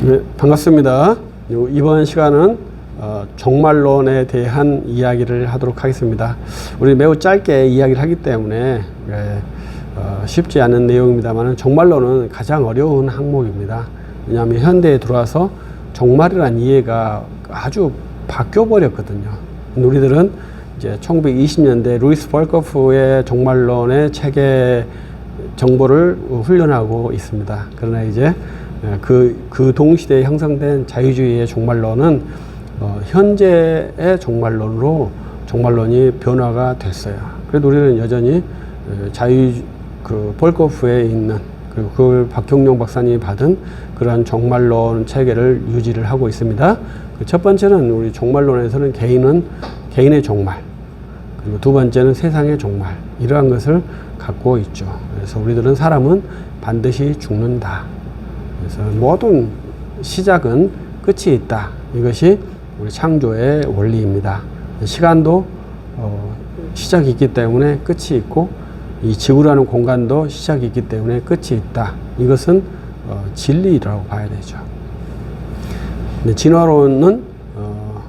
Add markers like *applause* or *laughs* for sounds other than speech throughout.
네, 반갑습니다. 요- 이번 시간은 어, 종말론에 대한 이야기를 하도록 하겠습니다. 우리 매우 짧게 이야기를 하기 때문에 예, 어, 쉽지 않은 내용입니다만 종말론은 가장 어려운 항목입니다. 왜냐하면 현대에 들어와서 종말이라는 이해가 아주 바뀌어 버렸거든요. 우리들은 이제 1920년대 루이스 벌커프의 종말론의 체계 정보를 훈련하고 있습니다. 그러나 이제 그, 그 동시대에 형성된 자유주의의 종말론은 어, 현재의 종말론으로 종말론이 변화가 됐어요. 그래도 우리는 여전히 어, 자유 그 볼거프에 있는 그리고 그걸 박경룡 박사님이 받은 그러한 종말론 체계를 유지를 하고 있습니다. 그 첫 번째는 우리 종말론에서는 개인은 개인의 종말, 그리고 두 번째는 세상의 종말 이러한 것을 갖고 있죠. 그래서 우리들은 사람은 반드시 죽는다. 그래서 모든 시작은 끝이 있다. 이것이 우리 창조의 원리입니다. 시간도 어, 시작이 있기 때문에 끝이 있고 이 지구라는 공간도 시작이 있기 때문에 끝이 있다. 이것은 어, 진리라고 봐야 되죠. 근데 진화론은 어,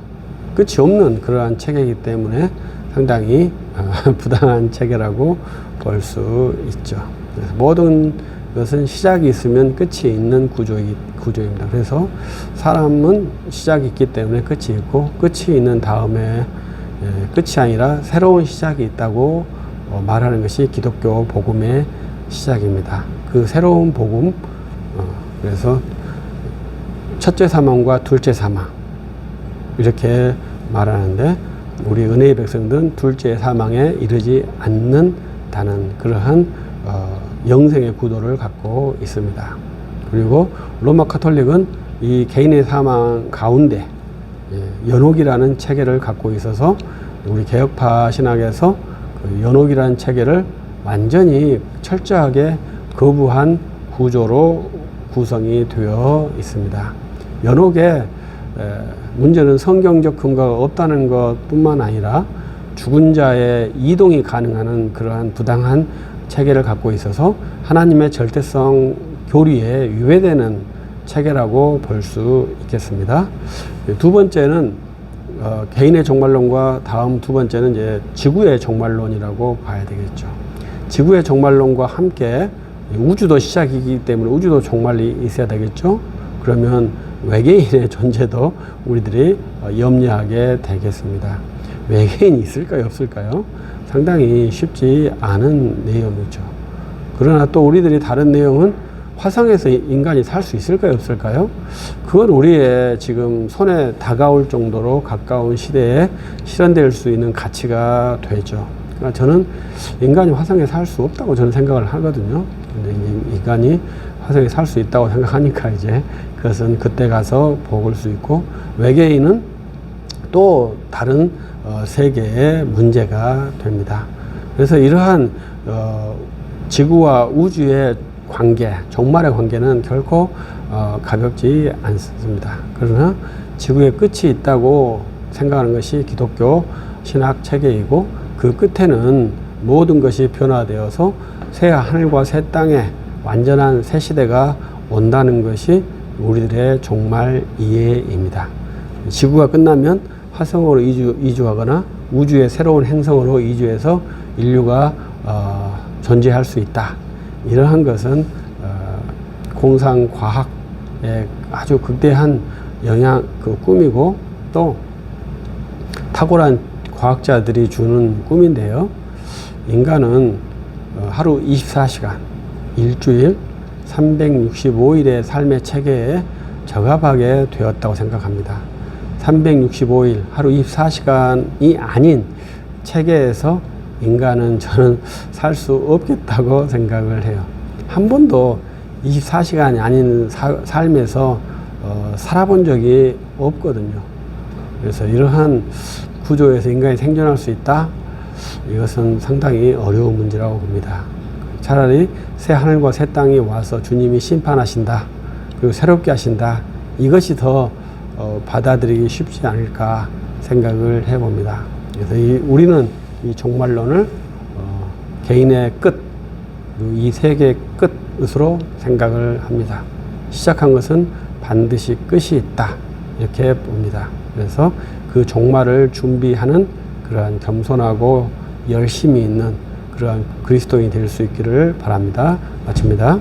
끝이 없는 그러한 체계이기 때문에 상당히 어, *laughs* 부당한 체계라고 볼 수 있죠. 모든 것은 시작이 있으면 끝이 있는 구조이, 구조입니다. 그래서 사람은 시작이 있기 때문에 끝이 있고 끝이 있는 다음에 예, 끝이 아니라 새로운 시작이 있다고 어, 말하는 것이 기독교 복음의 시작입니다. 그 새로운 복음, 어, 그래서 첫째 사망과 둘째 사망 이렇게 말하는데 우리 은혜의 백성들은 둘째 사망에 이르지 않는다는 그러한 어, 영생의 구도를 갖고 있습니다. 그리고 로마 카톨릭은 이 개인의 사망 가운데 예, 연옥이라는 체계를 갖고 있어서 우리 개혁파 신학에서 그 연옥이라는 체계를 완전히 철저하게 거부한 구조로 구성이 되어 있습니다. 연옥에 에, 문제는 성경적 근거가 없다는 것 뿐만 아니라 죽은 자의 이동이 가능한 그러한 부당한 체계를 갖고 있어서 하나님의 절대성 교리에 위배되는 체계라고 볼 수 있겠습니다. 두 번째는 어, 개인의 종말론과 다음 두 번째는 이제 지구의 종말론이라고 봐야 되겠죠. 지구의 종말론과 함께 우주도 시작이기 때문에 우주도 종말이 있어야 되겠죠. 그러면 외계인의 *laughs* 존재도 우리들이 어, 염려하게 되겠습니다. 외계인이 있을까요, 없을까요? 상당히 쉽지 않은 내용이죠. 그러나 또 우리들이 다른 내용은 화성에서 인간이 살 수 있을까요, 없을까요? 그건 우리의 지금 손에 다가올 정도로 가까운 시대에 실현될 수 있는 가치가 되죠. 그러나 저는 인간이 화성에 살 수 없다고 저는 생각을 하거든요. 인간이 화성에 살 수 있다고 생각하니까 *laughs* 이제 그것은 그때 가서 보을 수 있고 외계인은 또 다른 어, 세계의 문제가 됩니다. 그래서 이러한 어, 지구와 우주의 관계, 종말의 관계는 결코 어, 가볍지 않습니다. 그러나 지구의 끝이 있다고 생각하는 것이 기독교 신학 체계이고 그 끝에는 모든 것이 변화되어서 새 하늘과 새 땅에 완전한 새 시대가 온다는 것이 우리들의 종말 이해입니다. 지구가 끝나면 화성으로 이주, 이주 하거나 우주의 새로운 행성으로 이주해서 인류가 어, 존재할 수 있다. 이러한 것은 어, 공상 과학의 아주 극대한 영향 그 꿈이고 또 탁월한 과학자들이 주는 꿈인데요. 인간은 어, 하루 24시간, 일주일, 365일의 삶의 체계에 적합하게 되었다고 생각합니다. 365일, 하루 24시간이 아닌 체계에서 인간은 저는 살 수 없겠다고 생각을 해요. 한 번도 24시간이 아닌 사- 삶에서 어, 살아본 적이 없거든요. 그래서 이러한 구조에서 인간이 생존할 수 있다? 이것은 상당히 어려운 문제라고 봅니다. 차라리 새 하늘과 새 땅이 와서 주님이 심판하신다. 그리고 새롭게 하신다. 이것이 더 어, 받아들이기 쉽지 않을까 생각을 해봅니다. 그래서 이, 우리는 이 종말론을 어, 개인의 끝, 이 세계의 끝으로 생각을 합니다. 시작한 것은 반드시 끝이 있다. 이렇게 봅니다. 그래서 그 종말을 준비하는 그러한 겸손하고 열심히 있는 그러한 그리스도인이 될 수 있기를 바랍니다. 마칩니다.